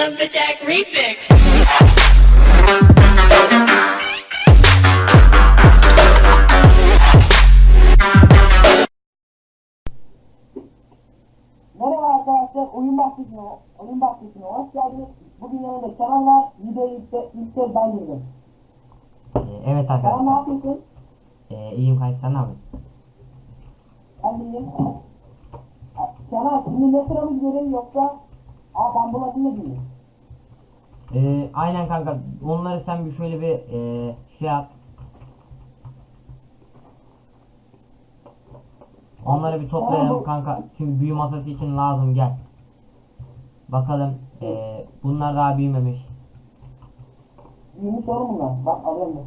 the Jack Remix. Merhaba arkadaşlar, oyun bahçesine, oyun bahçesine hoş geldiniz. Bugün yanımda Kenan var, videoyu ilk, ilk kez ben girdim. Ee, evet Kenan ne arkadaşlar. yapıyorsun? Ee, iyiyim kanka sen ne yapıyorsun? Ben de iyiyim. Ha, Kenan şimdi ne sıra mı gidelim yoksa Aa ben bulasın diyeyim? Ee, aynen kanka. Onları sen bir şöyle bir ee, şey yap. Onları bir toplayalım kanka. Çünkü büyü masası için lazım gel. Bakalım ee, bunlar daha büyümemiş. Büyümüş oğlum bunlar. Bak alıyorum ben.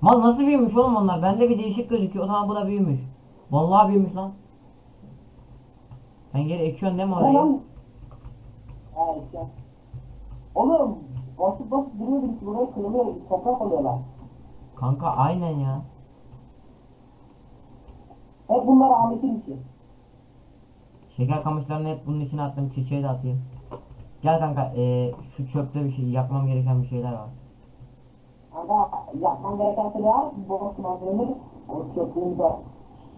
Mal nasıl büyümüş oğlum onlar? Bende bir değişik gözüküyor. O zaman bu da büyümüş. Vallahi büyümüş lan. Sen geri ekiyorsun değil mi orayı? Ha işte. Oğlum basıp basıp duruyor birisi buraya kırılıyor, toprak alıyorlar. Kanka aynen ya. Hep bunlar Ahmet'in işi. Şeker kamışlarını hep bunun içine attım. Çiçeği de atayım. Gel kanka ee, şu çöpte bir şey yakmam gereken bir şeyler var. Aga yapman gereken şey var. Boş malzemeleri. O çöplüğümüz var.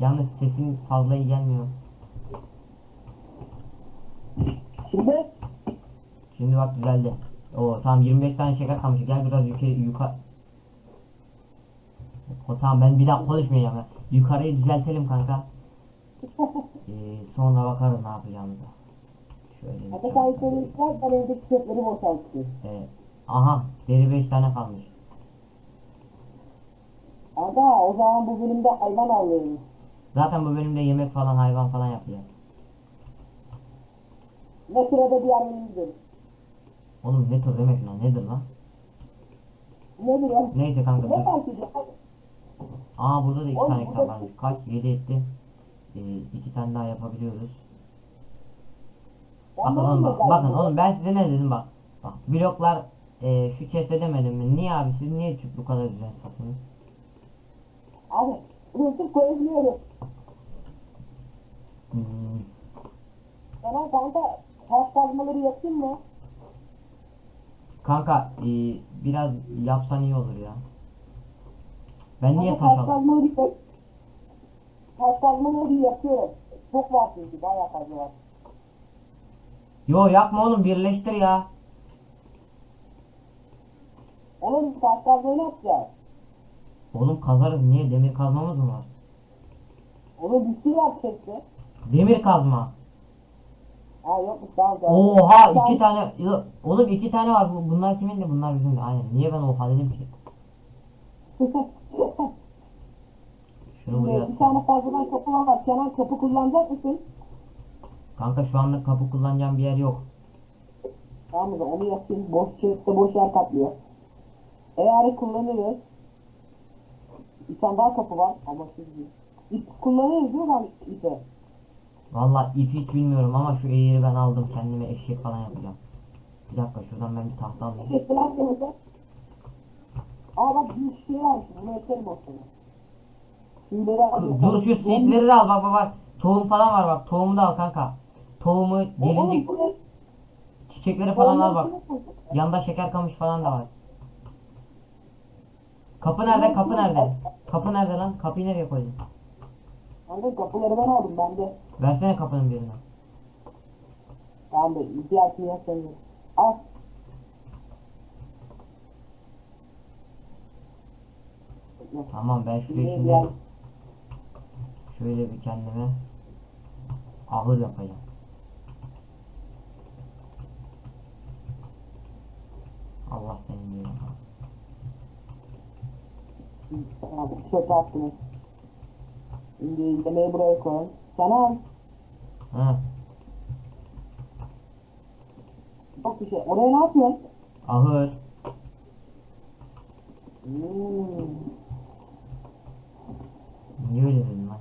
Yalnız sesin fazla iyi gelmiyor. Şimdi Şimdi bak düzeldi. Oo tamam 25 tane şeker kamışı. Gel biraz yukarı yukarı. O tamam ben bir daha konuşmayacağım ya. Yukarıyı düzeltelim kanka. Ee, sonra bakarız ne yapacağımıza. Şöyle Ata sahipleri işler, ben. Ee, aha deri 5 tane kalmış. Aga o zaman bu bölümde hayvan avlayalım. Zaten bu bölümde yemek falan hayvan falan yapacağız. Ne sırada diğer bölümümüzdür. Oğlum tür demek lan nedir lan? Ne biliyorum? Neyse kanka Ne? Aa burada da iki Oğlum, tane burada- kitap varmış. Kaç? 7 etti. Ee, iki tane daha yapabiliyoruz. Bakın oğlum bak, bakın oğlum ben size ne dedim bak. Bak bloklar e, şu chest'e demedim mi? Niye abi siz niye bu kadar düzensizsiniz? Abi, Yusuf koyabiliyorum. Hmm, Sana kanka taş kazmaları yapayım mı? Kanka e, biraz yapsan iyi olur ya. Ben niye taş taş aldım? kazmaları yap. Taş kazmaları yapıyorum. Çok var çünkü bayağı fazla var. Yo yapma oğlum birleştir ya. Oğlum taş kazmayı ne yapacağız? Oğlum kazarız niye? Demir kazmamız mı var? Oğlum bir sürü yapacaktı. Demir kazma. Ha yokmuş tamam tamam. Oha iki tane. Yo, Oğlum iki tane var. Bu- Bunlar kimin de bunlar bizim de. Aynen. Niye ben oha dedim ki? Şunu buraya bir tane fazladan kapı var. Kenan kapı kullanacak mısın? Kanka şu anda kapı kullanacağım bir yer yok. Tamam mı? Onu yapayım. Boş çocukta boş yer kaplıyor. Eğer kullanırız. Bir tane daha kapı var ama siz değil. İp kullanırız değil mi ben ipe? Valla ip hiç bilmiyorum ama şu eğri ben aldım kendime eşek falan yapacağım. Bir dakika şuradan ben bir tahta alayım. Teşekkürler Kemal'e. Aa bak bir şey var. Ekelim o zaman. Tüyleri alayım. Dur şu seedleri de al bak bak bak. Tohum falan var bak. Tohumu da al kanka. Tohumu gelince çiçekleri falan al bak. Yanında şeker kamış falan da var. Kapı nerede? Kapı nerede? Kapı nerede lan? Kapıyı nereye koydun? Kanka kapıları ben aldım ben de. Versene kapının birini. Tamam be. İhtiyacını yapayım. Al. Tamam ben şuraya Şimdi şöyle bir kendime ahır yapacağım. Allah senin diyor. Tamam. Çöpe attınız. Yemeği buraya koyun. Kenan. Ha, Çok bir şey. Oraya ne yapıyorsun? ahır. Hmm. Niye öyle dedin lan?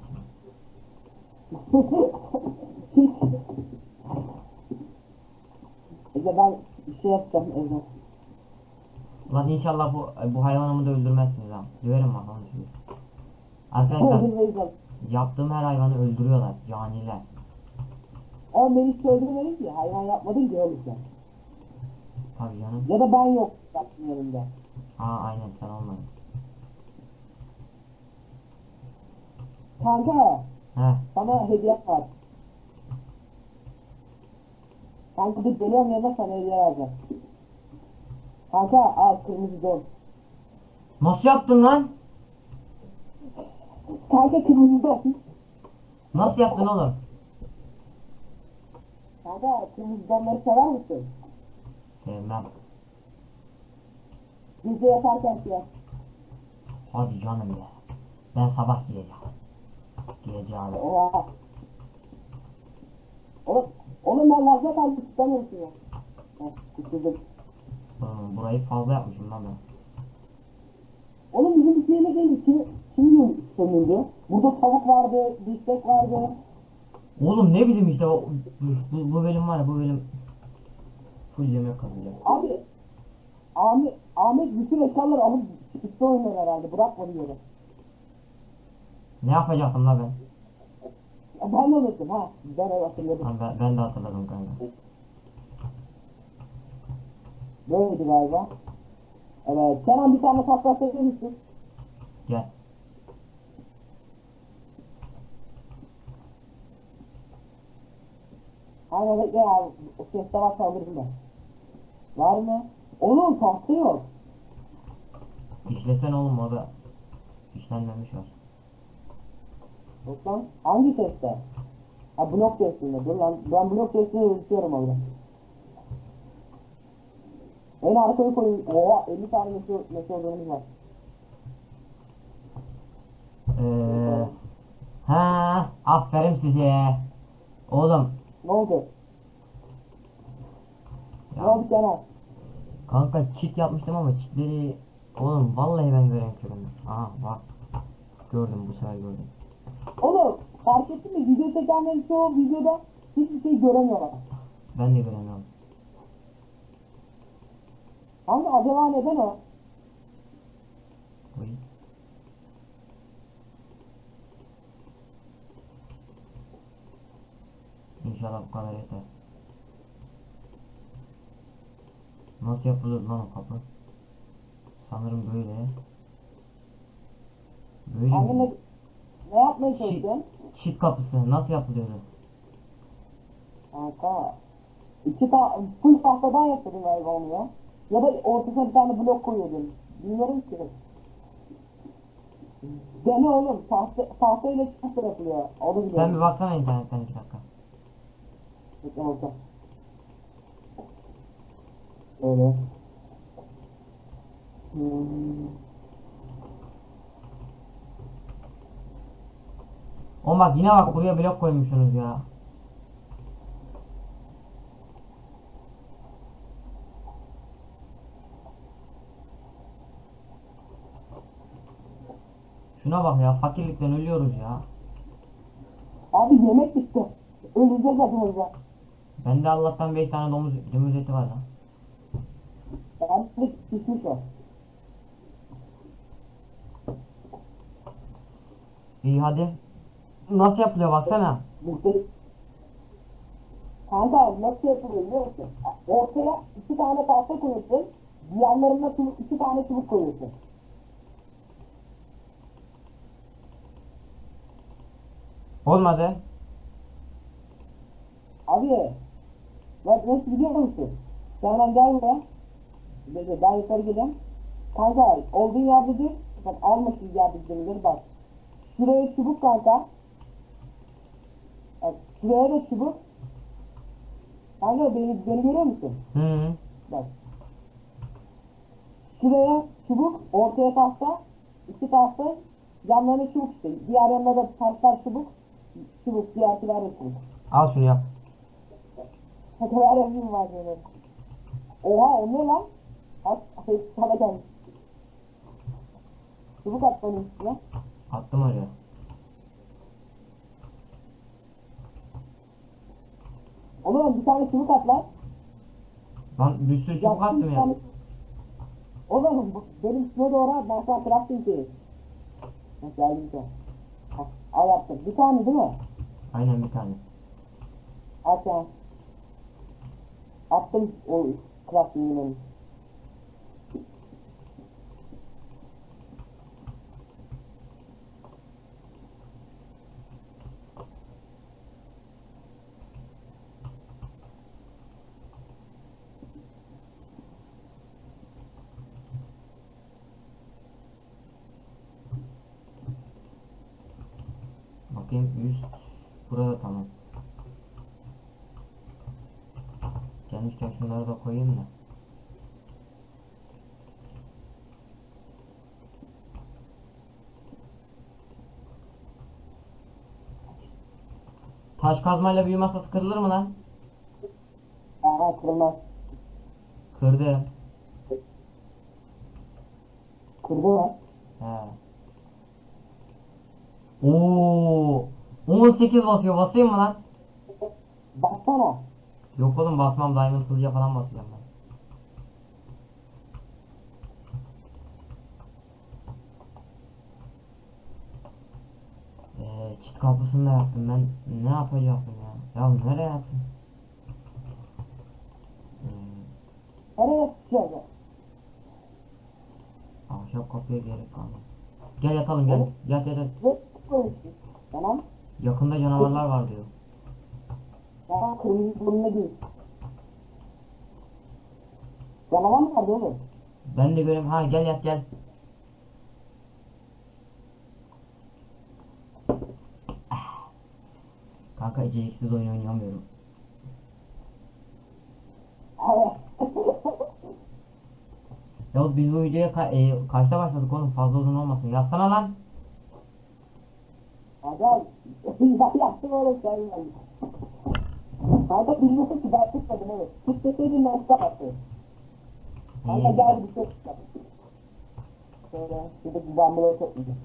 Ece ben bir şey yapacağım evde. Ulan inşallah bu bu hayvanımı da öldürmezsiniz ha. Döverim bak onu sizi. Arkadaşlar. yaptığım her hayvanı öldürüyorlar. Caniler. Ama beni hiç öldürmedin ki. Hayvan yapmadın ki oğlum sen. Tabii canım. Ya da ben yok yaptım yanımda. Aa aynen sen olmadın. Kanka He. sana hediye var. Kanka dur geliyorum yanına sana hediye vereceğim. Kanka al kırmızı don. Nasıl yaptın lan? Kanka kırmızı. Nasıl yaptın oğlum? Kanka kırmızı donları sever misin? Sevmem. Gece yatarken siyah. Hadi canım ya. Ben sabah giyeceğim. Giyeceğim. Oha. Oğlum, oğlum ben vazgeç aldım tutamıyorsun ya. Heh, tutuldum. Burayı fazla yapmışım lan ben. Oğlum bizim bir şeyle geldi. Kim, kim sömürdü? Burada tavuk vardı, biftek vardı. Oğlum ne bileyim işte o, bu, bu bölüm var ya bu bölüm full yemek kazanacağız. Abi Ahmet, Ahmet bütün eşyaları alıp çıktı oynar herhalde. Bırakmadı yere. Ne yapacaktım la ben? Ya Ben de unuttum ha. Ben öyle hatırladım. Ha, ben, ben de hatırladım kanka. Böyleydi galiba. Evet. Kenan bir tane takla söyler misin? Gel. Aynen bekle. O sesle varsa alırım ben. Var mı? Oğlum tahta yok. İşlesen oğlum o da işlenmemiş var. Yok lan. Hangi seste? Ha blok testinde. Dur lan. Ben blok testini ölçüyorum orada. En arkaya koyayım. Oha 50 tane meşhur, meşhurlarımız var. Ee, ha, aferin size. Oğlum. Ne oldu? Ne Ya, oldu Kenan? kanka çit yapmıştım ama çitleri oğlum vallahi ben göremiyorum. Aha bak. Gördüm bu sefer gördüm. Oğlum fark ettin mi? Video çekenlerin çoğu videoda hiçbir şey göremiyorlar. Ben de göremiyorum. Ama acaba neden o? Uy. İnşallah bu kadar yeter. Nasıl yapılır lan o kapı? Sanırım böyle. Böyle mi? ne, yapmaya çalışıyorsun? çit kapısı nasıl yapılıyordu? Kanka. İki ta full tahtadan yapıyordun galiba onu ya. Ya da ortasına bir tane blok koyuyordun. Bilmiyorum ki. Dene oğlum. Tahta, tahtayla çıkıp yapılıyor. Onu biliyorum. Sen bir baksana internetten iki dakika. Bekle orta. Öyle. Hmm. Oğlum bak yine bak buraya blok koymuşsunuz ya. Şuna bak ya fakirlikten ölüyoruz ya. Abi yemek bitti. Öleceğiz hepimiz ya. Bende Allah'tan 5 tane domuz, domuz eti var lan. Ben de pişmiş o. İyi hadi. Nasıl yapılıyor baksana. Kanka nasıl yapılıyor biliyor musun? Ortaya iki tane tahta koyuyorsun. Çubuk, iki tane çubuk koyuyorsun. Olmadı. Abi bak nasıl biliyor musun? Hemen gel buraya. Bekle ben yukarı geleyim. Kanka olduğun yerde dur. Bak şu yerdeki demirleri bak. Şuraya çubuk kanka. Bak şuraya da çubuk. Kanka beni, beni görüyor musun? Hı hı. Bak. Şuraya çubuk, ortaya tahta, iki tahta, yanlarına çubuk işte. Diğer yanına da taşlar çubuk, çubuk, diğerkiler de çubuk. Al şunu yap. Ne kadar yapayım var böyle. Oha o ne lan? At, at, sana gel. Çubuk at bana üstüne. Attım oraya. Oğlum bir tane çubuk at lan. Lan bir sürü çubuk attım ya. tane- Oğlum benim üstüme doğru at. Ben sana şey. Bak geldim. Al, al yaptım. Bir tane değil mi? Aynen bir tane. At ya. Attım o crafting'inin. Bakayım üst. Burada tamam. Gelmişken şunları da koyayım da. Taş kazmayla büyü masası kırılır mı lan? Aha kırılmaz. Kırdı. Kırdı mı? He. Oo, 18 basıyor. Basayım mı lan? Baksana. Yok oğlum basmam. Diamond kılıca falan basacağım ben. Ee, çit kapısını da yaptım ben. Ne yapacaktım ya? Ya nereye yaptım? Ee, Nereye sıçacağız? ahşap kapıya gerek kalmadı. Gel yatalım gel. Yat yat yat. Tamam. Yakında canavarlar var diyor. Tamam kırmızı burnuna gir. Canavar mı vardı oğlum? Ben de göreyim. Ha gel yat gel. Ah. Kanka içeriksiz oyun oynayamıyorum. Yavuz biz bu videoya ka- e, kaçta başladık oğlum fazla uzun olmasın. Yazsana lan. Acayip. Ben yaptım oğlum sen. Kanka bilmiyorsun ki ben tutmadım evet. Deseydin ben tutamadım. Kanka İyi. gel bir şey tutalım. Şöyle şuradaki bambuları toplayacağım.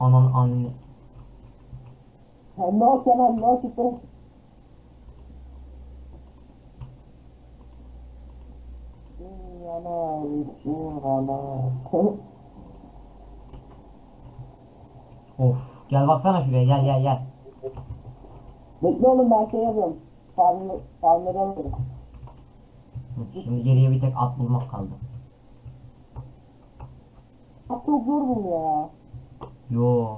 Anan anne. No Kenan no çıktı. Yana yana. Of. Gel baksana şuraya gel gel gel. Bekle oğlum ben şey yazıyorum. Farmı, farmları alıyorum. Hı, Şimdi geriye bir tek at bulmak kaldı. Çok çok zor buluyor ya. Yo.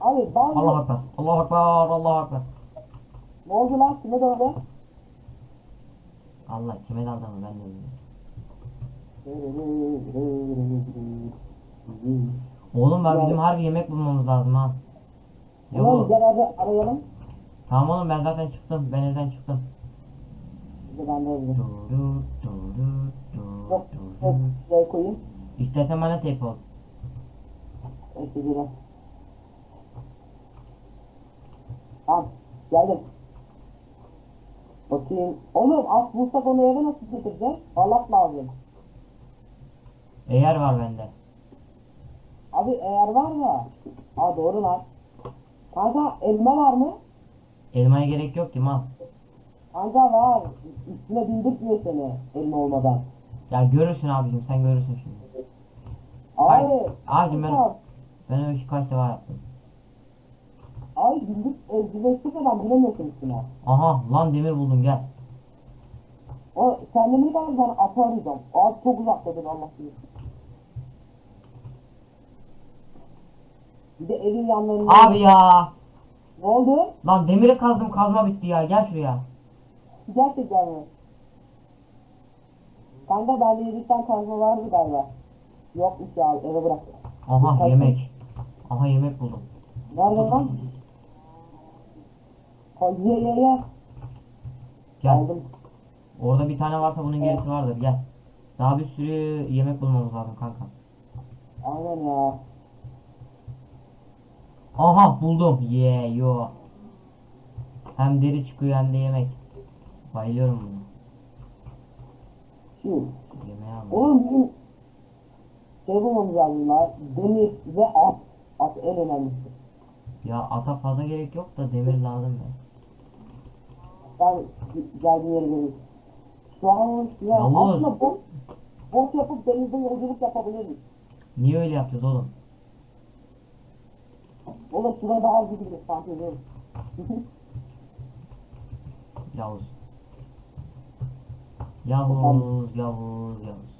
Abi ben Allah akbar. Allah akbar. Allah akbar. ne oldu lan? Kime döndü? Allah kime daldı mı ben de bilmiyorum. Oğlum bak bizim harbi yemek bulmamız lazım ha. Ya Oğlum bu. gel hadi arayalım. Tamam oğlum ben zaten çıktım. Ben evden çıktım. Ben de du, Yok, du, yok, du. şuraya koyayım. İstersen bana tape ol. Tamam, geldim. Bakayım. Oğlum at bulsak onu eve nasıl getireceğiz? Allah lazım. Eğer var bende. Abi eğer var ya. Aa doğru lan. Kanka elma var mı? Elmaya gerek yok ki mal. Kanka var. Üstüne bindirtmiyor seni elma olmadan. Ya görürsün abicim sen görürsün şimdi. Abi. Hayır, abicim ben- Ben işi kaç defa yaptım. Ay bindir, eldivensiz adam bilemiyorsun üstüne. Aha lan demir buldum gel. O kendimi de ben atı arayacağım. O at çok uzaktadır Allah Bir de evin yanlarında. Abi ya. Ne oldu? Lan demiri kazdım kazma bitti ya gel şuraya. Gerçekten mi? Kanka bende yedikten kazma vardı galiba. Yokmuş ya eve bırak. Aha Kaç- yemek. Aha yemek buldum. Nerede lan? Ha, ye ye ye. Gel. Aldım. Orada bir tane varsa bunun gerisi vardır gel. Daha bir sürü yemek bulmamız lazım kanka. Aynen ya. Aha buldum. Yeah yo. Hem deri çıkıyor hem de yemek. Bayılıyorum buna. Şu. Yemeğe aldım. Oğlum bizim lazım lan. Demir ve at. At en önemlisi. Ya ata fazla gerek yok da demir lazım ya. Ben geldiğim yere geleyim. Şu an ya aslında bot, bot yapıp denizde yolculuk yapabiliriz. Niye öyle yapacağız oğlum? Oğlum şurada daha hızlı gidiyor. Fark ediyorum. Yavuz. Yavuz, Yavuz, Yavuz.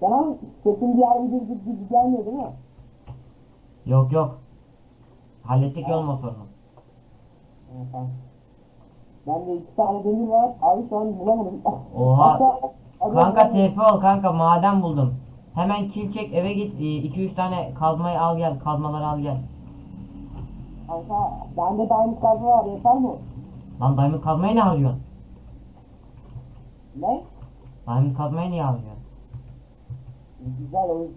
Kenan sesin diğer bir gibi gibi gelmiyor değil mi? Yok yok. Hallettik yol motorunu. Tamam. Ben de iki tane demir var. Abi şu an bulamadım. Oha. Hatta- Kanka TP ol kanka maden buldum. Hemen kill çek eve git 2-3 tane kazmayı al gel kazmaları al gel. Kanka bende diamond kazma var yeter mi? Lan diamond kazmayı ne harcıyorsun? Ne? Diamond kazmayı niye harcıyorsun? Güzel oyun.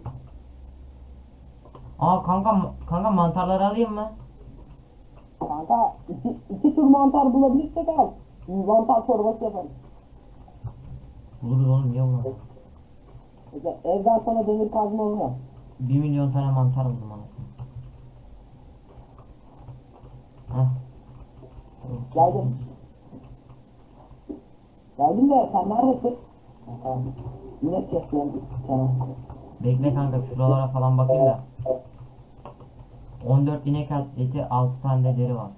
Aa kanka kanka mantarları alayım mı? Kanka iki, iki tür mantar bulabilirsek al. Mantar çorbası yaparız. Buluruz oğlum niye bulmaz? Evden sonra demir kazma olur. 1 milyon tane mantar buldum anasını. Heh. Geldim. Geldim de sen neredesin? Kanka. Yine kesiyorum. Tamam. Bekle kanka şuralara falan bakayım da. 14 inek eti 6 tane de deri var.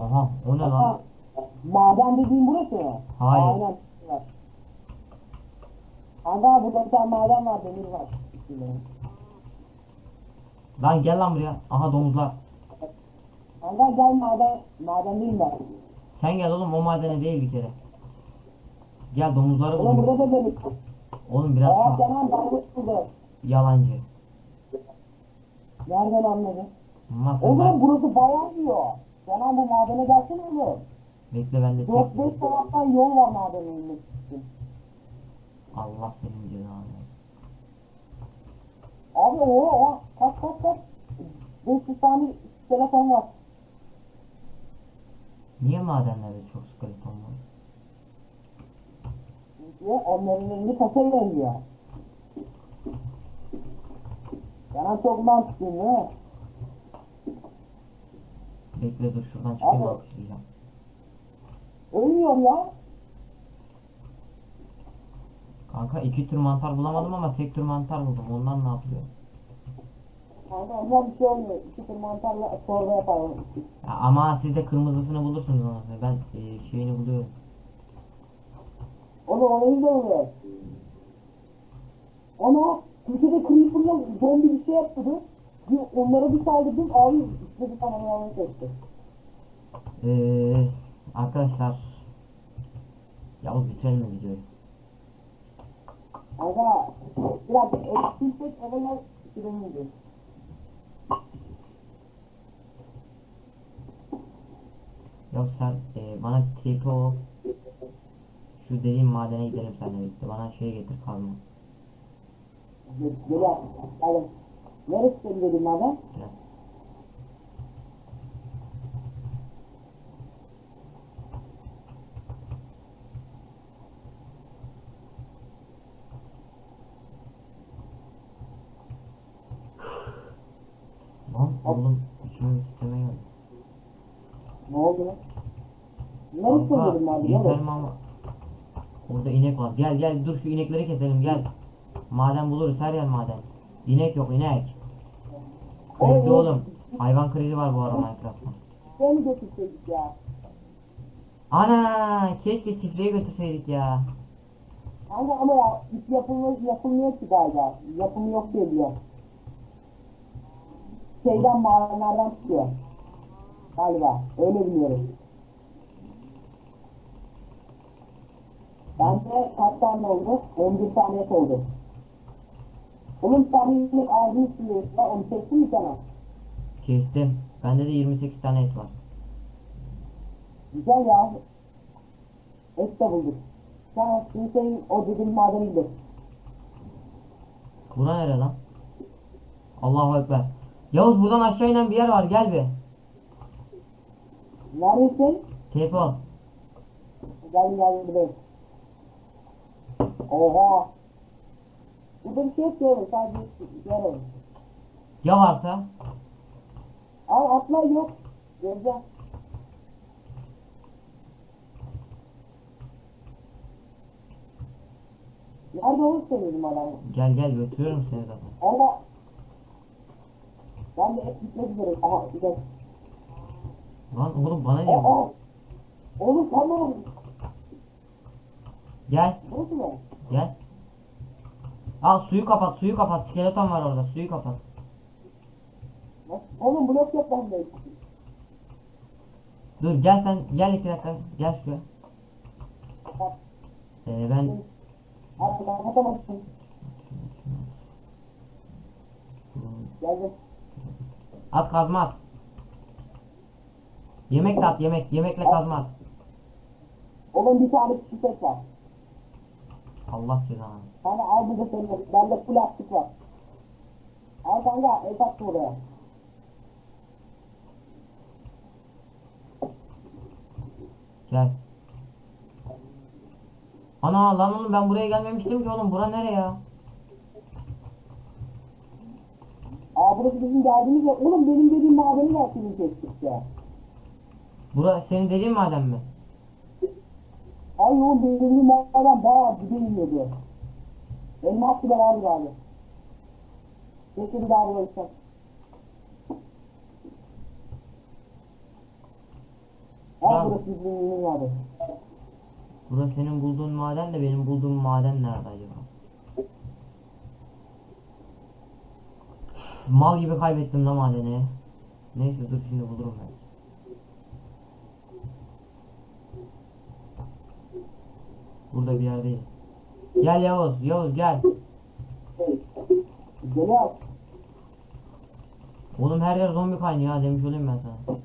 Aha o ne lan? maden dediğin burası mı? Hayır. Aynen. Kanka burada bir tane maden var, demir var. Lan gel lan buraya. Aha domuzlar. Kanka gel maden, maden değil ben. Sen gel oğlum o madene değil bir kere. Gel domuzları Ulan buldum. burada da demir. Oğlum biraz Aa diamond buldu. yalancı. Nereden anladın? Masa Oğlum burası bayağı diyor. Kenan bu madene gelsene oğlum. Bekle ben de tek... 4-5 taraftan yol var için. Allah senin cezanı versin. Abi o o kaç kaç kaç. 500 tane telefon var. Niye madenlerde çok skeleton var? Çünkü onların elini kasayla yiyor. Kenan çok mantıklıyım değil mi? Bekle dur şuradan çıkayım Abi. alkışlayacağım. Ölmüyor ya. Kanka iki tür mantar bulamadım ama tek tür mantar buldum. Ondan ne yapıyor? Kanka ondan bir şey olmuyor. İki tür mantarla çorba yapalım. Ya ama siz de kırmızısını bulursunuz anasını. Ben e, şeyini buluyorum. Onu onu iyi de oluyor. Ama köşede Creeper'la zombi bir şey yaptı. Bir onlara bir saldırdım. Abi üstteki tamamlamayı seçti. Ee, arkadaşlar Yavuz bitirelim mi videoyu? Kanka biraz eksilsek eve gel. Yok sen e, bana TP ol. Şu dediğim madene gidelim seninle birlikte. Bana şey getir kazma. Gel. Neresi senin dediğin madem? Gel. Lan oğlum bir titreme geldi. Ne oldu lan? Kanka dediğin madem? yeter mi ama? Orada inek var. Gel gel dur şu inekleri keselim gel. Maden buluruz her yer maden. İnek yok inek. Krizli Oğlum. Hayvan krizi var bu ara Minecraft'ta. Mi götürseydik ya? Ana keşke çiftliğe götürseydik ya. Kanka ama ya hiç yapılmıyor, yapılmıyor ki galiba. Yapımı yok diye biliyorum. Şeyden madenlerden çıkıyor. Galiba. Öyle biliyorum. Bende kaç tane oldu? 11 tane oldu. Yine ağzını siliyorsun. lan, Onu çektin mi sana? Kestim. Bende de 28 tane et var. Güzel ya. Et de bulduk. Sen şimdi senin o dediğin madeni gidelim. Bura nere lan? Allahu Ekber. Yavuz buradan aşağı inen bir yer var gel bir. Neredesin? Ol. Geldim geldim buradayım. Oha. Burada bir şey yapıyorum sadece yarım. Ya varsa? Al atla yok. Göreceğim. Nerede olur söyledim adam. Gel gel götürüyorum seni zaten. Ama ben de hep gitmek üzereyim. Aha bir de. Lan oğlum bana niye Aa, aa. Oğlum sen ne oldun? Gel Burası ne? gel. Al suyu kapat suyu kapat. Skeleton var orada suyu kapat. Oğlum blok yok bende. Dur gel sen gel iki dakika gel şuraya. Bak, Ee, ben Abi ben kapatamazsın. Geldim. At kazma at. Yemek de at yemek yemekle kazma at. Oğlum bir tane çiçek var. Allah cezanı. Hani al bu da senin. Bende plastik var. Al kanka el taktı oraya. Gel. Ana lan oğlum ben buraya gelmemiştim ki oğlum bura nere ya? Aa burası bizim geldiğimiz yer. Oğlum benim dediğim madeni kestik ya. Bura senin dediğin maden mi? Ay oğlum benim dediğim maden bayağı dibe iniyordu. Elmas bile vardı abi. Keşke bir daha bulabilsem. Aa Tamam. burası bizim ünlü vardı. Bura senin bulduğun maden de benim bulduğum maden nerede acaba? Mal gibi kaybettim lan madeni. Neyse dur şimdi bulurum ben. Burada bir yerdeyim. Gel Yavuz, Yavuz gel. Oğlum her yer zombi kaynıyor ha demiş olayım ben sana.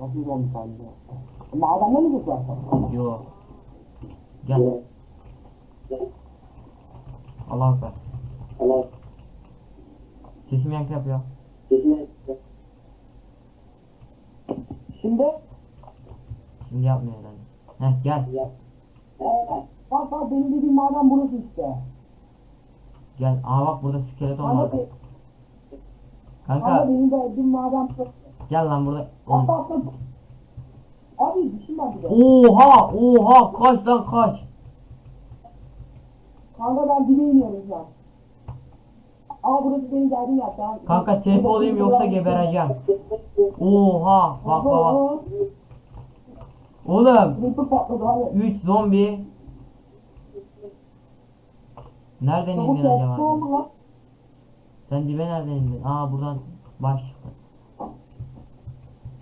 Nasıl olmuş halde? Madende mi güzel? Yo. Gel. Allah akbar. Allah. Sesim yankı yapıyor. Şimdi Şimdi yapmıyor herhalde. Heh gel. Evet. Bak bak benim dediğim maden burası işte. Gel. Aa bak burada skeleton var. kanka Kanka benim de dediğim maden burası. gel lan burada. Oğlum. Atla atla. Abi düşün bir de. Oha oha kaç lan kaç. Kanka ben dibe iniyorum şu an. Aa burası benim yer. Tamam. Kanka tempo olayım yoksa gebereceğim. Oha bak bak bak. Oğlum Creeper patladı abi. 3 zombi. Nereden indin acaba? Sen dibe nereden indin? Aa buradan baş çıktı.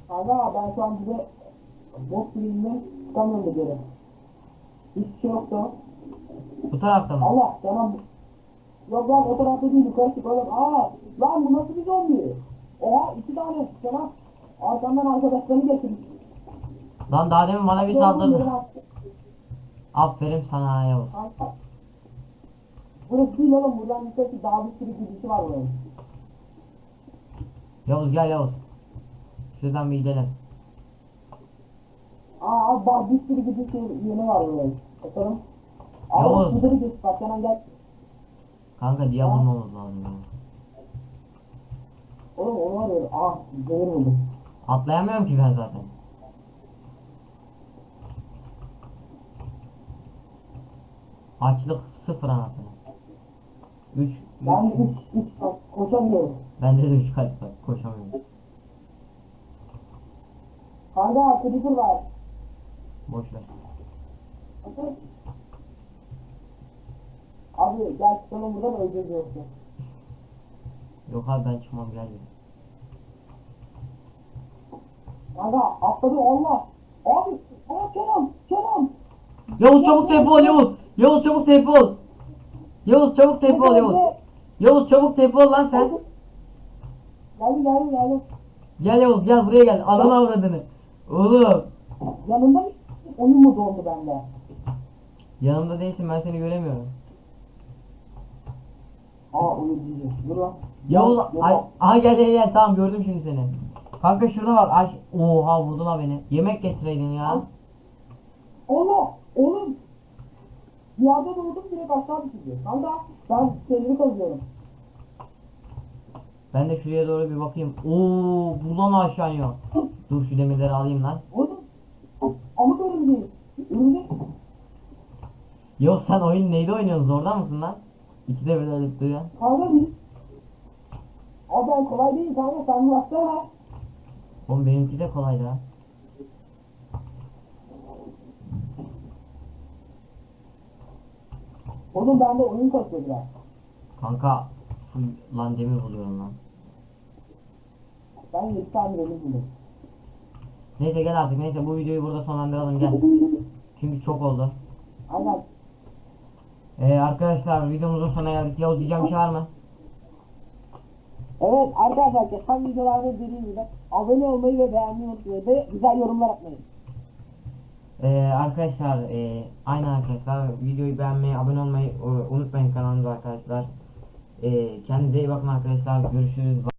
Kanka ben şu an dibe boss filmini çıkamıyorum da geri. Hiçbir şey yoktu. Bu tarafta mı? Allah tamam. Yok lan o tarafta değil yukarı çık oğlum. Aa lan bu nasıl bir zombi? Oha iki tane sana arkamdan arkadaşlarını getirmiş. Lan daha demin bana bir Oğlum, saldırdı. Aferin sana Yavuz. Burası değil oğlum buradan yukarı daha bir sürü gidişi var buranın. Yavuz gel Yavuz. Şuradan bir gidelim. Aa bak bir sürü gidiş yeni var buranın. Bakalım. Yavuz. Abi şurada bir geç bak hemen gel. Kanka diye bulmamız lazım. Oğlum onu arıyorum. Ah. Atlayamıyorum ki ben zaten. Açlık sıfır anasını. 3 Ben de üç, üç koşamıyorum. Bende de 3 kalp var. Koşamıyorum. Kanka creeper var. Boş ver. Abi gel çıkalım buradan öleceğiz yoksa. Yok abi ben çıkmam gel gel. Kanka atladı Allah. Abi. Aa Kenan. Kenan. Yavuz çabuk tepe ol Yavuz. Yavuz çabuk tepe ol. Yavuz çabuk tepe ol Yavuz. Yavuz çabuk tepe ol lan sen. Geldi geldi geldi. Gel Yavuz gel buraya gel. Alın avradını. Oğlum. Yanında mı? Oyun mu dondu bende? Yanımda değilsin ben seni göremiyorum. Aa diyeceğim. Dur lan. Yavuz ay, aha gel gel gel tamam gördüm şimdi seni. Kanka şurada bak aç. Oha vurdu la beni. Yemek getireydin ya. Allah. Oğlum. Bir yerde doğdum direkt aşağı düşürdü. Kanka ben kendimi kazıyorum. Ben de şuraya doğru bir bakayım. Oo buradan aşağı iniyor. Dur şu demirleri alayım lan. Oğlum. Ama böyle bir. Örümcek. Yok sen oyun neyde oynuyorsun? Zorda mısın lan? İkide bir ölüp duruyor. Kanka bir. Ben kolay değil kanka sen baksana. Oğlum benimki de kolaydı ha. Oğlum bende oyun kasıyor biraz. Kanka full lan demir buluyorum lan. Ben 7 tane demir buldum. Neyse gel artık neyse bu videoyu burada sonlandıralım gel. Çünkü çok oldu. Aynen. Ee, arkadaşlar videomuzun sonuna geldik. Yavuz diyeceğim bir şey var mı? Evet arkadaşlar geçen videolarda dediğim gibi abone olmayı ve beğenmeyi unutmayın ve güzel yorumlar atmayı. Ee, arkadaşlar e, aynen arkadaşlar videoyu beğenmeyi abone olmayı e, unutmayın kanalımıza arkadaşlar. Ee, kendinize iyi bakın arkadaşlar görüşürüz.